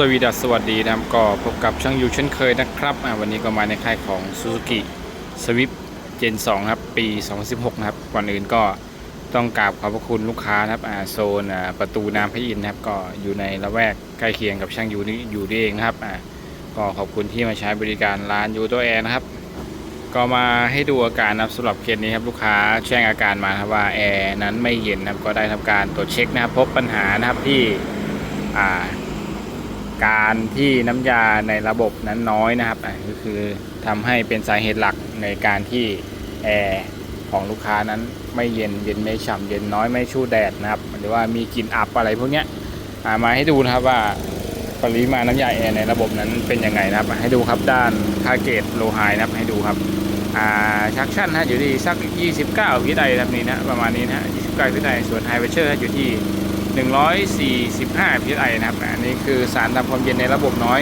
สวีดัสสวัสดีนะครับก็พบกับช่างยูเช่นเคยนะครับวันนี้ก็มาในค่ายของ Suzuki Swift Gen 2ครับปี 2016 นะครับก่อนอื่นก็ต้องกราบขอบพระคุณลูกค้านะครับโซนประตูน้ำพระอินทร์นะครับก็อยู่ในละแวกใกล้เคียงกับช่างยูนี่อยู่นี่เองนะครับก็ขอบคุณที่มาใช้บริการร้านยูตัวแอร์นะครับ ก็มาให้ดูอาการนะครับสำหรับเคสนี้ครับลูกค้าแจ้งอาการมาครับว่าแอร์นั้นไม่เย็นนะครับก็ได้ทำการตรวจเช็คนะครับพบปัญหานะครับที่อ่า การที่น้ำยาในระบบนั้นน้อยนะครับก็คือทำให้เป็นสาเหตุหลักในการที่แอร์ของลูกค้านั้นไม่เย็นเย็นไม่ฉ่ำเย็นน้อยไม่ชู่แดดนะครับหรือว่ามีกลิ่นอับอะไรพวกเนี้ยมาให้ดูนะครับว่าปริมาณน้ำยาแอร์ในระบบนั้นเป็นยังไงนะครับ ให้ดูครับด้านค่าเกตโลไฮนะครับให้ดูครับชักชั่นนะอยู่ที่สัก 29 พิไดครับนี่นะประมาณนี้นะฮะ29 พิไดส่วนไฮเวเชอร์อยู่ที่ 145 psi นะครับ อันนี้คือสารทำความเย็นในระบบน้อย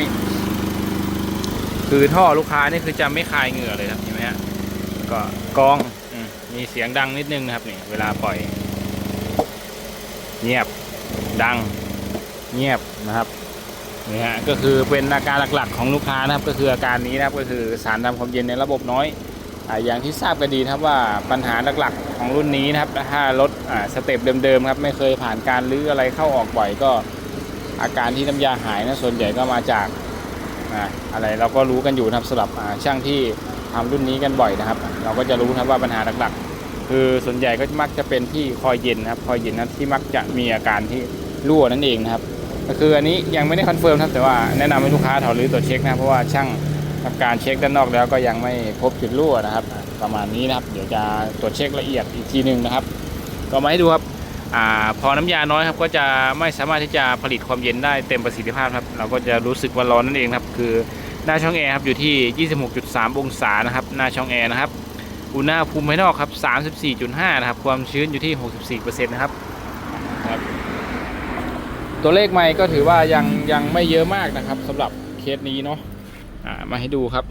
คือท่อลูกค้านี่คือจะไม่คายเหงื่อเลยครับเห็นไหมฮะก็กองมีเสียงดังนิดนึงนะครับนี่เวลาปล่อย เงียบดังเงียบนะครับนี่ฮะก็คือเป็นอาการหลักๆของลูกค้านะครับ ก็คืออาการนี้นะครับก็คือสารทำความเย็นในระบบน้อย อย่างที่ทราบกันดีครับว่าปัญหาหลักๆของรุ่นนี้นะครับถ้ารถสเต็ปเดิมๆครับไม่เคยผ่านการรื้ออะไรเข้าออกบ่อยก็อาการที่น้ำยาหายนะส่วนใหญ่ก็มาจากอะไรเราก็รู้กันอยู่นะครับสำหรับช่างที่ทำรุ่นนี้กันบ่อยนะครับ เราก็จะรู้นะครับว่าปัญหาหลักๆ คือส่วนใหญ่ก็มักจะเป็นที่คอยเย็นนะครับคอยเย็นนั้นที่มักจะมีอาการที่รั่วนั่นเองนะครับก็คืออันนี้ยังไม่ได้คอนเฟิร์มครับแต่ว่าแนะนำให้ลูกค้าถอดรื้อตรวจเช็คนะเพราะว่าช่าง ทำการเช็คด้านนอกแล้วก็ยังไม่พบจุดรั่วนะครับ ประมาณนี้นะครับ เดี๋ยวจะตรวจเช็คละเอียดอีกทีหนึ่งนะครับ ก็มาให้ดูครับอพอน้ำยาน้อยครับก็จะไม่สามารถที่จะผลิตความเย็นได้เต็มประสิทธิภาพครับ เราก็จะรู้สึกว่าร้อนนั่นเองครับ คือหน้าช่องแอร์ครับอยู่ที่ 26.3 องศานะครับ หน้าช่องแอร์นะครับ อุณหภูมิภายนอกครับ 34.5 นะครับ ความชื้นอยู่ที่ 64%นะครับครับ ตัวเลขไม่ก็ถือว่ายังยังไม่เยอะมากนะครับสำหรับเคสนี้เนาะ มาให้ดูครับ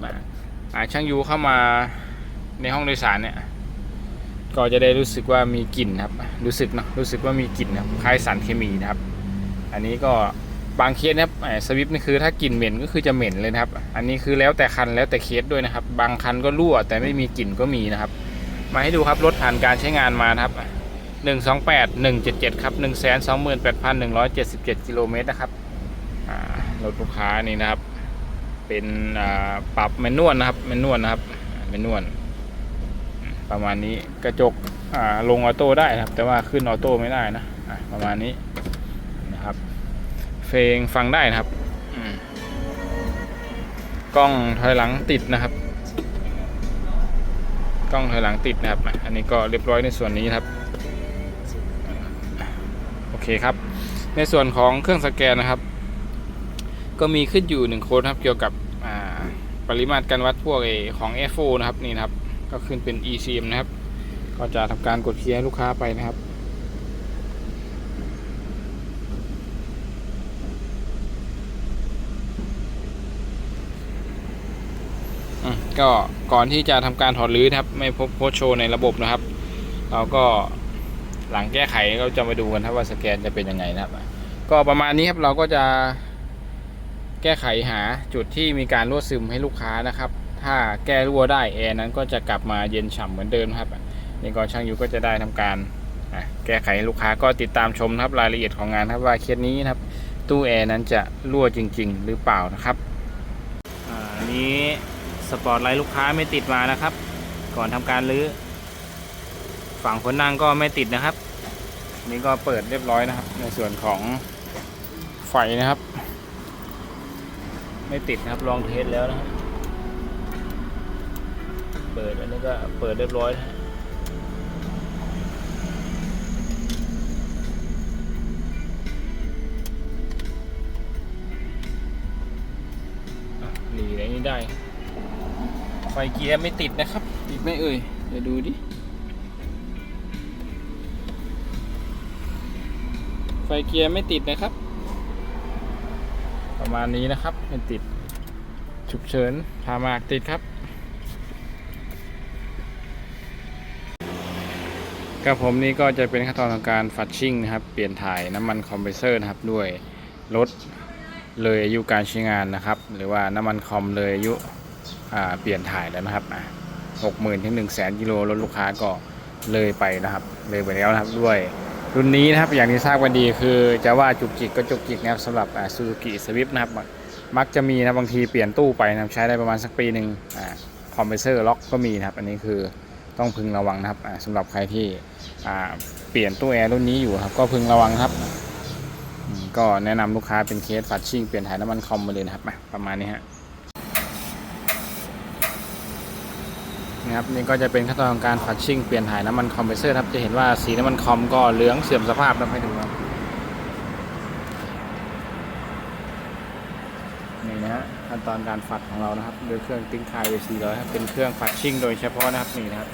ช่างยูเข้ามาในห้องโดยสารเนี่ย ก็จะได้รู้สึกว่ามีกลิ่นครับ รู้สึกเนอะรู้สึกว่ามีกลิ่นครับคล้ายสารเคมีนะครับ อันนี้ก็บางเคสนะครับอ่าสวิปนี่คือถ้ากลิ่นเหม็นก็คือจะเหม็นเลยนะครับ อันนี้คือแล้วแต่คันแล้วแต่เคสด้วยนะครับ บางคันก็รั่วแต่ไม่มีกลิ่นก็มีนะครับ มาให้ดูครับรถผ่านการใช้งานมานะครับหนึ่งสองแปดหนึ่งเจ็ดเจ็ดครับหนึ่งแสนสองหมื่นแปดพันหนึ่งร้อยเจ็ดสิบเจ็ดกิโลเมตรนะครับรถลูกค้านี่นะครับ เป็นปรับแมนนวลนะครับแมนนวลนะครับแมนนวลประมาณนี้กระจกลงออโต้ได้นะครับ แต่ว่าขึ้นออโต้ไม่ได้นะประมาณนี้นะครับเพลงฟังได้นะครับกล้องถอยหลังติดนะครับ กล้องถอยหลังติดนะครับ อันนี้ก็เรียบร้อยในส่วนนี้ครับ โอเคครับ ในส่วนของเครื่องสแกนนะครับ ก็มีขึ้นอยู่หนึ่งโค้ดครับเกี่ยวกับปริมาตรการวัดพวกไอของ f อนะครับนี่นะครับ ก็ขึ้นเป็น ECM นะครับ ก็จะทำการกดเคลียร์ลูกค้าไปนะครับอืมก็ก่อนที่จะทำการถอดรื้อครับ ไม่พบโพสโชว์ในระบบนะครับ เราก็หลังแก้ไขก็จะมาดูกันครับว่าสแกนจะเป็นยังไงนะครับ ก็ประมาณนี้ครับเราก็จะ แก้ไขหาจุดที่มีการรั่วซึมให้ลูกค้านะครับ ถ้าแก้รั่วได้แอร์นั้นก็จะกลับมาเย็นฉ่ำเหมือนเดิมครับนี่ก็ช่างยูก็จะได้ทำการแก้ไขลูกค้าก็ติดตามชมครับรายละเอียดของงานครับว่าเคสนี้นะครับ ตู้แอร์นั้นจะรั่วจริง ๆ หรือเปล่านะครับอันนี้สปอร์ตไลท์ลูกค้าไม่ติดมานะครับ ก่อนทำการรื้อฝั่งคนนั่งก็ไม่ติดนะครับ นี่ก็เปิดเรียบร้อยนะครับ ในส่วนของไฟนะครับ ไม่ติดนะครับ ลองเทสแล้วนะเปิดอันนี้ก็เปิดเรียบร้อยนะอะหลีอะไรนี้ได้ ไฟเกียร์ไม่ติดนะครับ ติดไหม่เอ่ย เดี๋ยวดูดิ ไฟเกียร์ไม่ติดนะครับ ประมาณนี้นะครับไม่ติดฉุกเฉินพามากติดครับกับผมนี่ก็จะเป็นขั้นตอนของการฟัดชิ่งนะครับ เปลี่ยนถ่ายน้ำมันคอมเพรสเซอร์นะครับด้วยรถเลยอายุการใช้งานนะครับ หรือว่าน้ำมันคอมเลยอายุเปลี่ยนถ่ายแล้วนะครับหกหมื่นถึงหนึ่งแสนกิโลรถลูกค้าก็เลยไปนะครับ เลยไปแล้วนะครับด้วย รุ่นนี้นะครับอย่างที่ทราบกันดีคือจะว่าจุกจิกก็จุกจิกนะครับสำหรับซูซูกิสวิฟนะครับมักจะมีนะบางทีเปลี่ยนตู้ไปนะใช้ได้ประมาณสักปีหนึ่งคอมเพรสเซอร์ล็อกก็มีนะครับ อันนี้คือต้องพึงระวังนะครับอ่าสำหรับใครที่เปลี่ยนตู้แอร์รุ่นนี้อยู่ครับก็พึงระวังครับ ก็แนะนำลูกค้าเป็นเคสฟัดชิ่งเปลี่ยนถ่ายน้ำมันคอมมาเลยนะครับประมาณนี้ฮะ นะครับนี่ก็จะเป็นขั้นตอนของการฟัดชิ่งเปลี่ยนถ่ายน้ำมันคอมเพรสเซอร์ครับจะเห็นว่าสีน้ำมันคอมก็เหลืองเสื่อมสภาพแล้วให้ดูครับนี่นะฮะขั้นตอนการฝัดของเรานะครับโดยเครื่องติ้งคายเวซีร้อยครับเป็นเครื่องฝัดชิ่งโดยเฉพาะนะครับนี่นะครับ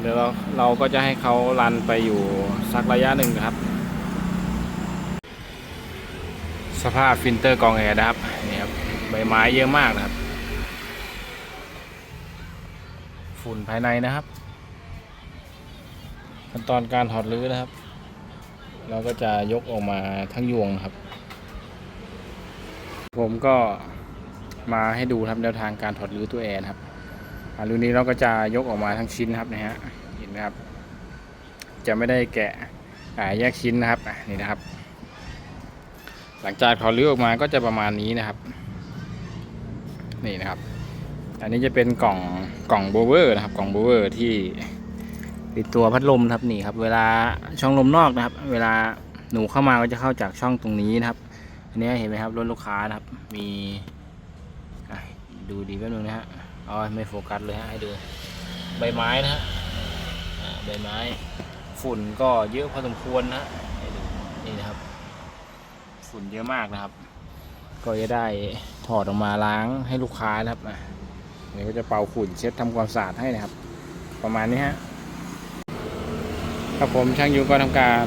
เดี๋ยวเราเราก็จะให้เขารันไปอยู่สักระยะหนึ่งนะครับ สภาพฟิลเตอร์กองแอร์นะครับนี่ครับใบไม้เยอะมากนะครับ ฝุ่นภายในนะครับ ขั้นตอนการถอดรื้อนะครับ เราก็จะยกออกมาทั้งยวงครับ ผมก็มาให้ดูครับแนวทางการถอดรื้อตัวแอร์นะครับอ่ารุ่นนี้เราก็จะยกออกมาทั้งชิ้นครับนะฮะเห็นไหมครับ จะไม่ได้แกะแยกชิ้นนะครับนี่นะครับ หลังจากถอดรื้อออกมาก็จะประมาณนี้นะครับ นี่นะครับ อันนี้จะเป็นกล่องกล่องโบเวอร์นะครับ กล่องโบเวอร์ที่ปิดตัวพัดลมนะครับนี่ครับ เวลาช่องลมนอกนะครับ เวลาหนูเข้ามาก็จะเข้าจากช่องตรงนี้นะครับ อันนี้เห็นไหมครับรถลูกค้านะครับ มีดูดีแป๊บนึงนะฮะอ๋อไม่โฟกัสเลยฮะให้ดู ใบไม้นะฮะใบไม้ ฝุ่นก็เยอะพอสมควรนะให้ดูนี่นะครับ ฝุ่นเยอะมากนะครับ ก็จะได้ถอดออกมาล้างให้ลูกค้านะครับอะเดี๋ยวก็จะเป่าฝุ่นเช็ดทำความสะอาดให้นะครับ ประมาณนี้ฮะครับผมช่างยุก็ทำการ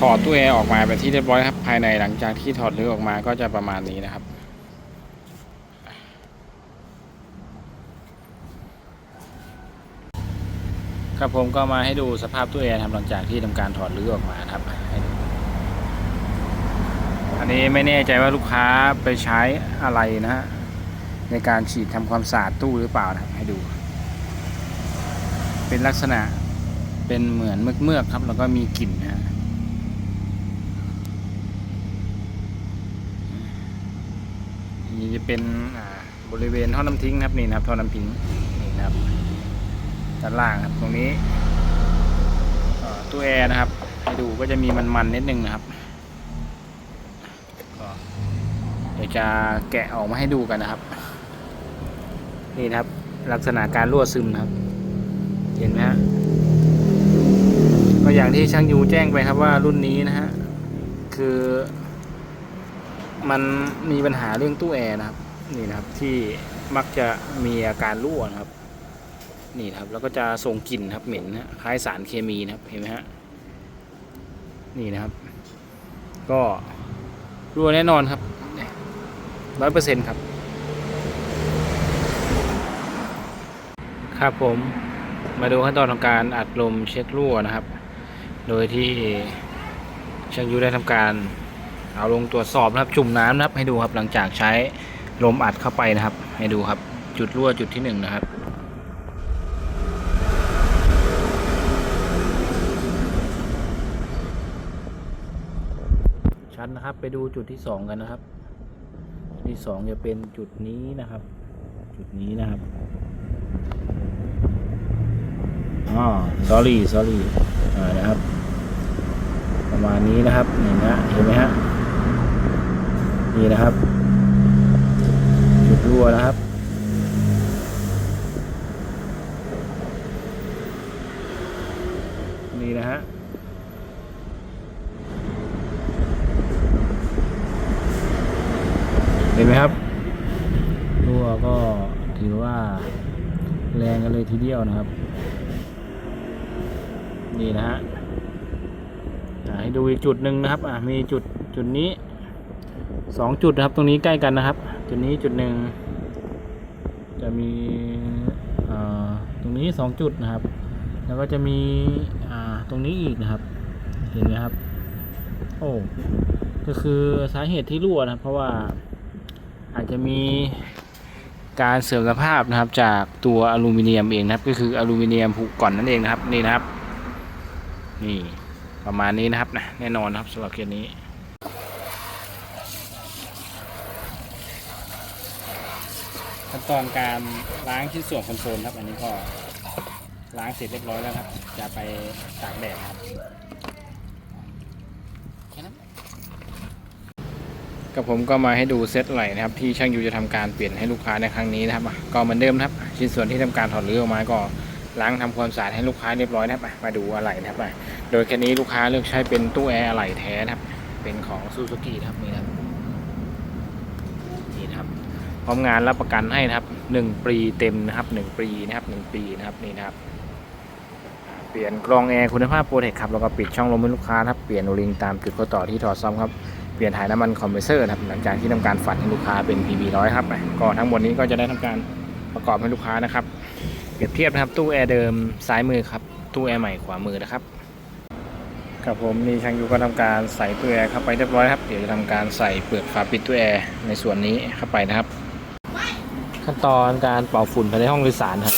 ถอดตู้แอร์ออกมาเป็นที่เรียบร้อยครับ ภายในหลังจากที่ถอดรื้อออกมาก็จะประมาณนี้นะครับครับผมก็มาให้ดูสภาพตู้แอร์ทำหลังจากที่ทำการถอดรื้อออกมาครับให้ดู อันนี้ไม่แน่ใจว่าลูกค้าไปใช้อะไรนะฮะในการฉีดทำความสะอาดตู้หรือเปล่านะครับให้ดู เป็นลักษณะเป็นเหมือนเมือกๆครับ แล้วก็มีกลิ่นนะฮะนี่จะเป็นบริเวณท่อน้ำทิ้งครับนี่นะครับท่อน้ำทิ้งนี่นะครับด้านล่างครับตรงนี้ตู้แอร์นะครับ ให้ดูก็จะมีมันๆนิดนึงนะครับก็เดี๋ยวจะแกะออกมาให้ดูกันนะครับ นี่นะครับ ลักษณะการรั่วซึมนะครับ เห็นไหมฮะก็อย่างที่ช่างยูแจ้งไปครับว่ารุ่นนี้นะฮะคือ มันมีปัญหาเรื่องตู้แอร์นะครับ นี่นะครับที่มักจะมีอาการรั่วนะครับ นี่นครับแล้วก็จะส่งกลิ่นครับเหม็นนะคล้ายสารเคมีนะครับเห็นไหมฮะนี่นะครับ ก็รั่วแน่นอนครับ ร้อยเปอร์เซ็นต์ครับ ครับผมมาดูขั้นตอนของการอัดลมเช็ครั่วนะครับ โดยที่ช่างยุได้ทำการเอาลงตรวจสอบนะครับจุ่มน้ำนะครับ ให้ดูครับหลังจากใช้ลมอัดเข้าไปนะครับ ให้ดูครับจุดรั่วจุดที่หนึ่งนะครับชัดนนะครับ ไปดูจุดที่สองกันนะครับ ที่สองจะเป็นจุดนี้นะครับ จุดนี้นะครับอ๋อ sorry sorry อ่านะครับ ประมาณนี้นะครับนี่นะเห็นไหมฮะนี่นะครับ จุดรั่วนะครับนี่นะฮะ ห็นไหมครับรั่วก็ถือว่าแรงกันเลยทีเดียวนะครับ นี่นะฮะให้ดูอีกจุดหนึ่งนะครับอ่ามีจุดจุดนี้สองจุดนะครับตรงนี้ใกล้กันนะครับ จุดนี้จุดหนึ่งจะมีอ่าตรงนี้สองจุดนะครับ แล้วก็จะมีอ่าตรงนี้อีกนะครับ เห็นไหมครับ โอ้ก็คือสาเหตุที่รั่วนะเพราะว่า อาจจะมีการเสื่อมสภาพนะครับจากตัวอลูมิเนียมเองนะครับ ก็คืออลูมิเนียมผูกก่อนนั่นเองนะครับนี่นะครับ นี่ประมาณนี้นะครับนะแน่นอนนะครับสำหรับเคสนี้ขั้นตอนการล้างชิ้นส่วนคอนโซลครับ อันนี้ก็ล้างเสร็จเรียบร้อยแล้วครับจะไปตากแดดครับแค่นั้น กับผมก็มาให้ดูเซตไหลนะครับ ที่ช่างยูจะทำการเปลี่ยนให้ลูกค้าในครั้งนี้นะครับก็เหมือนเดิมครับ ชิ้นส่วนที่ทำการถอดรื้อออกมาก็ล้างทำความสะอาดให้ลูกค้าเรียบร้อยนะครับมาดูอะไหล่นะครับโดยแค่นี้ลูกค้าเลือกใช้เป็นตู้แอร์อะไหล่แท้นะครับ เป็นของซูซูกินะครับนี่ครับนี่นะครับพร้อมงานรับประกันให้นะครับ1ปีเต็มนะครับ1ปีนะครับ1ปีนะครับนี่นะครับเปลี่ยนกรองแอร์คุณภาพโปรเทคครับแล้วก็ปิดช่องลมให้ลูกค้าครับเปลี่ยนโอลิงตามจุดข้อต่อที่ถอดซ่อมครับ ปลี่ยนถ่ายน้ำมันคอมเพรสเซอร์นะครับหลังจากที่ทำการฝันให้ลูกค้าเป็น PB ร้อยครับก็ทั้งหมดนี้ก็จะได้ทำการประกอบให้ลูกค้านะครับเปรียบเทียบนะครับตู้แอร์เดิมซ้ายมือครับตู้แอร์ใหม่ขวามือนะครับครับผมนี่ช่างยูก็ทำการใส่ตู้แอร์เข้าไปเรียบร้อยครับเดี๋ยวจะทำการใส่เปลือกฝาปิดตู้แอร์ในส่วนนี้เข้าไปนะครับ ขั้นตอนการเป่าฝุ่นภายในห้องโดยสารครับ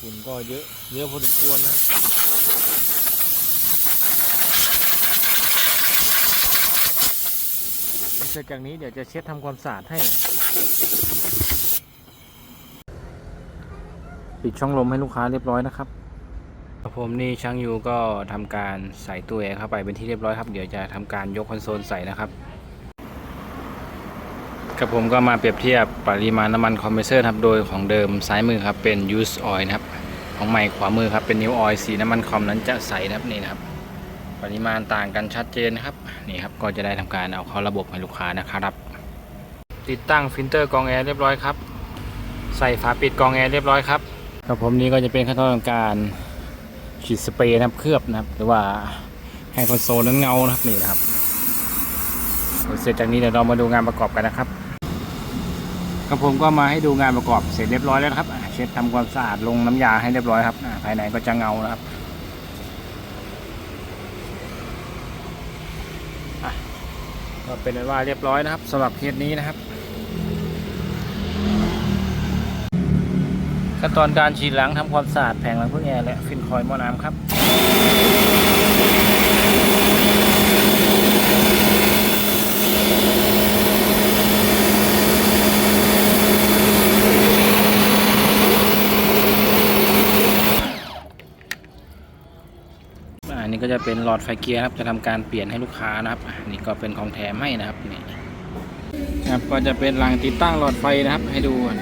ฝุ่นก็ เยอะเยอะพอสมควรนะเสร็จจากนี้เดี๋ยวจะเช็ดทำความสะอาดให้นะปิดช่องลมให้ลูกค้าเรียบร้อยนะครับครับผมนี่ช่างยูก็ทำการใส่ตัวแอร์เข้าไปเป็นที่เรียบร้อยครับเดี๋ยวจะทำการยกคอนโซลใส่นะครับกับผมก็มาเปรียบเทียบปริมาณน้ำมันคอมเพรสเซอร์ครับโดยของเดิมซ้ายมือครับเป็น use oil นะครับ ของใหม่ขวามือครับเป็นนิ้วออยล์สีน้ำมันคอมนั้นจะใสนะครับนี่นะครับ ปริมาณต่างกันชัดเจนครับนี่ครับก็จะได้ทำการเอาเข้าระบบให้ลูกค้านะครับ ติดตั้งฟิลเตอร์กองแอร์เรียบร้อยครับ ใส่ฝาปิดกองแอร์เรียบร้อยครับกับผมนี้ก็จะเป็นขั้นตอนการฉีดสเปรย์นะครับเคลือบนะครับ หรือว่าให้คอนโซลนั้นเงานะครับนี่นะครับเสร็จจากนี้เดี๋ยวเรามาดูงานประกอบกันนะครับครับผมก็มาให้ดูงานประกอบเสร็จเรียบร้อยแล้วครับ ช็ดทำความสะอาดลงน้ำยาให้เรียบร้อยครับภายในก็จะเงานะครับก็เป็นว่าเรียบร้อยนะครับสำหรับเคสนี้นะครับ ขั้นตอนการฉีดล้างทำความสะอาดแผงหลังพึ่งแอร์และฟินคอยล์หม้อน้ำครับ จะเป็นหลอดไฟเกียร์ครับ จะทำการเปลี่ยนให้ลูกค้านะครับ นี่ก็เป็นของแถมให้นะครับนี่ครับก็จะเป็นหลังติดตั้งหลอดไฟนะครับ ให้ดูก่อน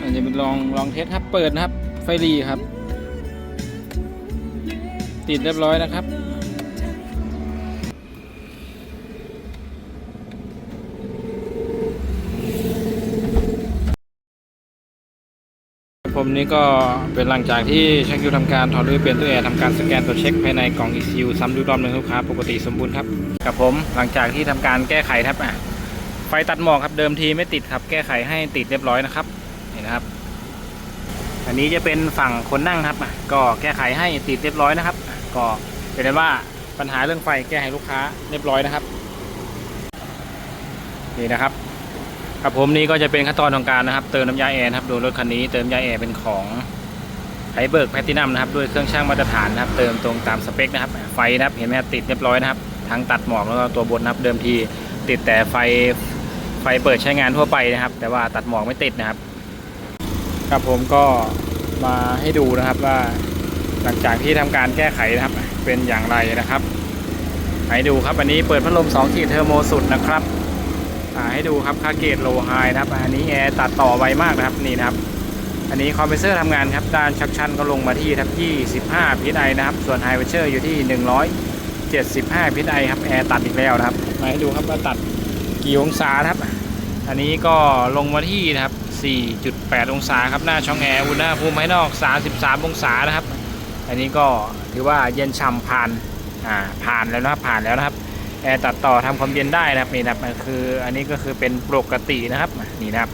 อันจะเป็นลองลองเทสครับเปิดนะครับ ไฟรีครับ ติดเรียบร้อยนะครับ มนี้ก็เป็นหลังจากที่ช่างยูทำการถอดรื้อเปลี่ยนตัวแอร์ทำการสแกนตัวเช็คภายในกล่อง ECU ซ้ำดูรอบหนึ่งลูกค้าปกติสมบูรณ์ครับกับผมหลังจากที่ทำการแก้ไขครับอะไฟตัดหมอกครับเดิมทีไม่ติดครับ แก้ไขให้ติดเรียบร้อยนะครับนี่นนะครับ อันนี้จะเป็นฝั่งคนนั่งครับอะก็แก้ไขให้ติดเรียบร้อยนะครับ ก็เป็นได้ว่าปัญหาเรื่องไฟแก้ให้ลูกค้าเรียบร้อยนะครับนี่นะครับ ครับผมนี่ก็จะเป็นขั้นตอนของการนะครับ เติมน้ำยาแอร์นะครับ โดยรถคันนี้เติมยาแอร์เป็นของไฮเบิร์กแพตตินัมนะครับ ด้วยเครื่องช่างมาตรฐานนะครับ เติมตรงตามสเปคนะครับ ไฟนะครับ เห็นไหมครับติดเรียบร้อยนะครับ ทั้งตัดหมอกแล้วก็ตัวบนนะครับ เดิมทีติดแต่ไฟไฟเปิดใช้งานทั่วไปนะครับ แต่ว่าตัดหมอกไม่ติดนะครับ ครับผมก็มาให้ดูนะครับว่าหลังจากที่ทำการแก้ไขนะครับ เป็นอย่างไรนะครับ ให้ดูครับอันนี้เปิดพัดลม2ขีดเทอร์โมสุดนะครับ ให้ดูครับค่าเกตโลไฮนะครับ อันนี้แอร์ตัดต่อไวมากนะครับนี่นะครับ อันนี้คอมเพรสเซอร์ทำงานครับด้านชักชันก็ลงมาที่ทับ25พิษไอนะครับ ส่วนไฮเวเชอร์อยู่ที่ 175พิษไอครับแอร์ตัดอีกแล้วนะครับมาให้ดูครับว่าตัดกี่องศาครับ อันนี้ก็ลงมาที่นะครับ 4.8 องศาครับหน้าช่องแอร์อุณหภูมิภายนอก 33 องศานะครับ อันนี้ก็ถือว่าเย็นฉ่ำผ่านอ่าผ่านแล้วนะครับผ่านแล้วนะครับ แอร์ตัดต่อทำความเย็นได้นะครับนี่นะครับคืออันนี้ก็คือเป็นปกตินะครับนี่นะครับ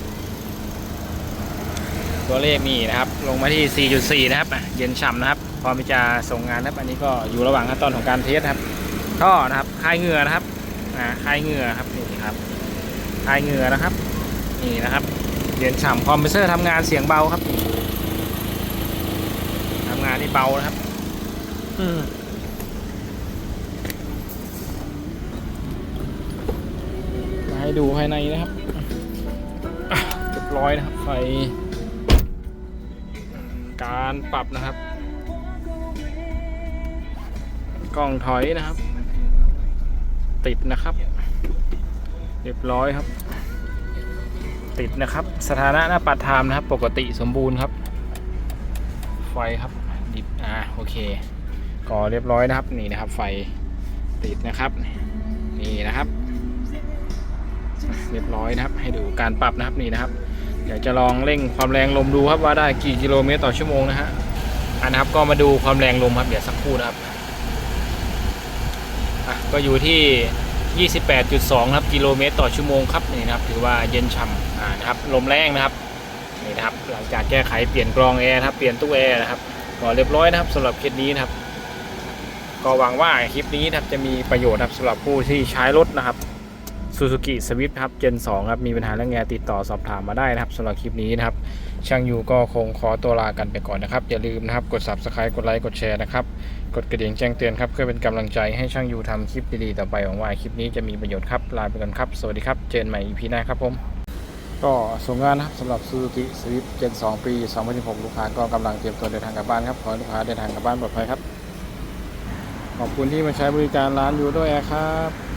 ตัวเลขนี่นะครับ ลงมาที่ 4.4 นะครับเย็นฉ่ำนะครับ พร้อมที่จะส่งงานนะครับ อันนี้ก็อยู่ระหว่างขั้นตอนของการเทสครับท่อนะครับคลายเหงื่อนะครับอ่าคลายเหงื่อครับนี่ครับคลายเหงื่อนะครับ นี่นะครับ เย็นฉ่ำคอมเพรสเซอร์ทำงานเสียงเบาครับทำงานที่เบานะครับ อืมมา ให้ดูภายในนะครับเรียบร้อยนะครับไฟการปรับนะครับ กล้องถอยนะครับ ติดนะครับ เรียบร้อยครับ ติดนะครับ สถานะหน้าปัดไทม์นะครับ ปกติสมบูรณ์ครับ ไฟครับดิบอ่าโอเคก่อเรียบร้อยนะครับนี่นะครับ ไฟติดนะครับ นี่นะครับ เรียบร้อยนะครับ ให้ดูการปรับนะครับนี่นะครับเดี๋ยวจะลองเร่งความแรงลมดูครับว่าได้กี่กิโลเมตรต่อชั่วโมงนะฮะอันนะครับก็มาดูความแรงลมครับเดี๋ยวสักครู่นะครับอะก็อยู่ที่ 28.2ครับกิโลเมตรต่อชั่วโมงครับนี่นะครับถือว่าเย็นฉ่ำอ่านะครับลมแรงนะครับนี่นะครับหลังจากแก้ไขเปลี่ยนกรองแอร์ครับเปลี่ยนตู้แอร์นะครับก็เรียบร้อยนะครับสำหรับคลิปนี้นะครับ ก็หวังว่าคลิปนี้นะครับจะมีประโยชน์ครับสำหรับผู้ที่ใช้รถนะครับ ซูซูกิสวิฟครับ Gen 2ครับมีปัญหาเรื่องแอร์ติดต่อสอบถามมาได้นะครับสำหรับคลิปนี้นะครับ ช่างยูก็คงขอตัวลากันไปก่อนนะครับ อย่าลืมนะครับกด Subscribe กดไลค์กดแชร์นะครับ กดกระดิ่งแจ้งเตือนครับเพื่อเป็นกำลังใจให้ช่างยูทำคลิปดีๆต่อไปหวังว่าคลิปนี้จะมีประโยชน์ครับลาไปก่อนครับ สวัสดีครับเจนใหม่ EP หน้าครับผมก็ส่งงานนะครับสำหรับซูซูกิสวิฟ Gen 2ปี2016ลูกค้าก็กำลังเตรียมตัวเดินทางกลับบ้านครับขอให้ลูกค้าเดินทางกลับบ้านปลอดภัยครับขอบคุณที่มาใช้บริการร้านยูด้วยครับ